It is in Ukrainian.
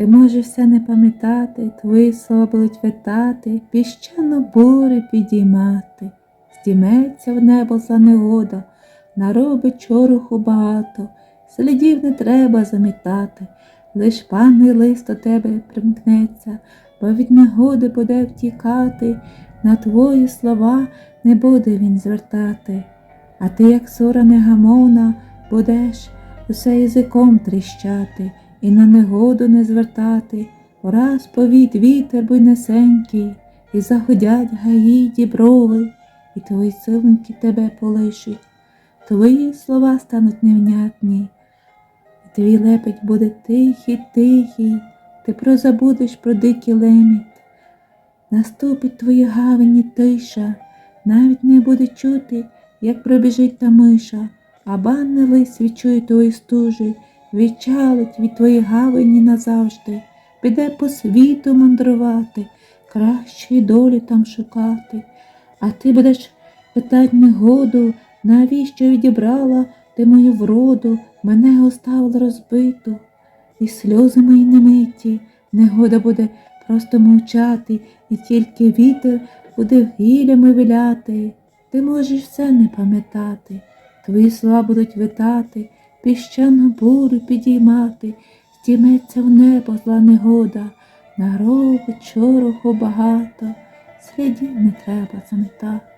Ти можеш все не пам'ятати, твої слова будуть витати, піщану бурю підіймати. Здіметься в небо за негода, наробить чороху багато, слідів не треба замітати, лиш панний лист до тебе примкнеться, бо від негоди буде втікати, на твої слова не буде він звертати. А ти, як сора негамовна, будеш усе язиком тріщати і на негоду не звертати. Враз повід вітер буйнесенький, і заходять гаї діброви, і твої силоньки тебе полишуть. Твої слова стануть невнятні, і твій лепить буде тихий, тихий, ти прозабудеш про дикий леміт. Наступить твої гавані тиша, навіть не буде чути, як пробіжить та миша, а банний лист відчує твої стужі, відчалить від твоїх гавані назавжди, піде по світу мандрувати, кращої долі там шукати. А ти будеш питать негоду, навіщо відібрала ти мою вроду, мене оставила розбиту, і сльози мої немиті, негода буде просто мовчати, і тільки вітер буде гілями виляти. Ти можеш все не пам'ятати, твої слова будуть витати, піщану бурю підіймати, стіметься в небо зла негода, наробить чороху багато, слідів не треба замітати.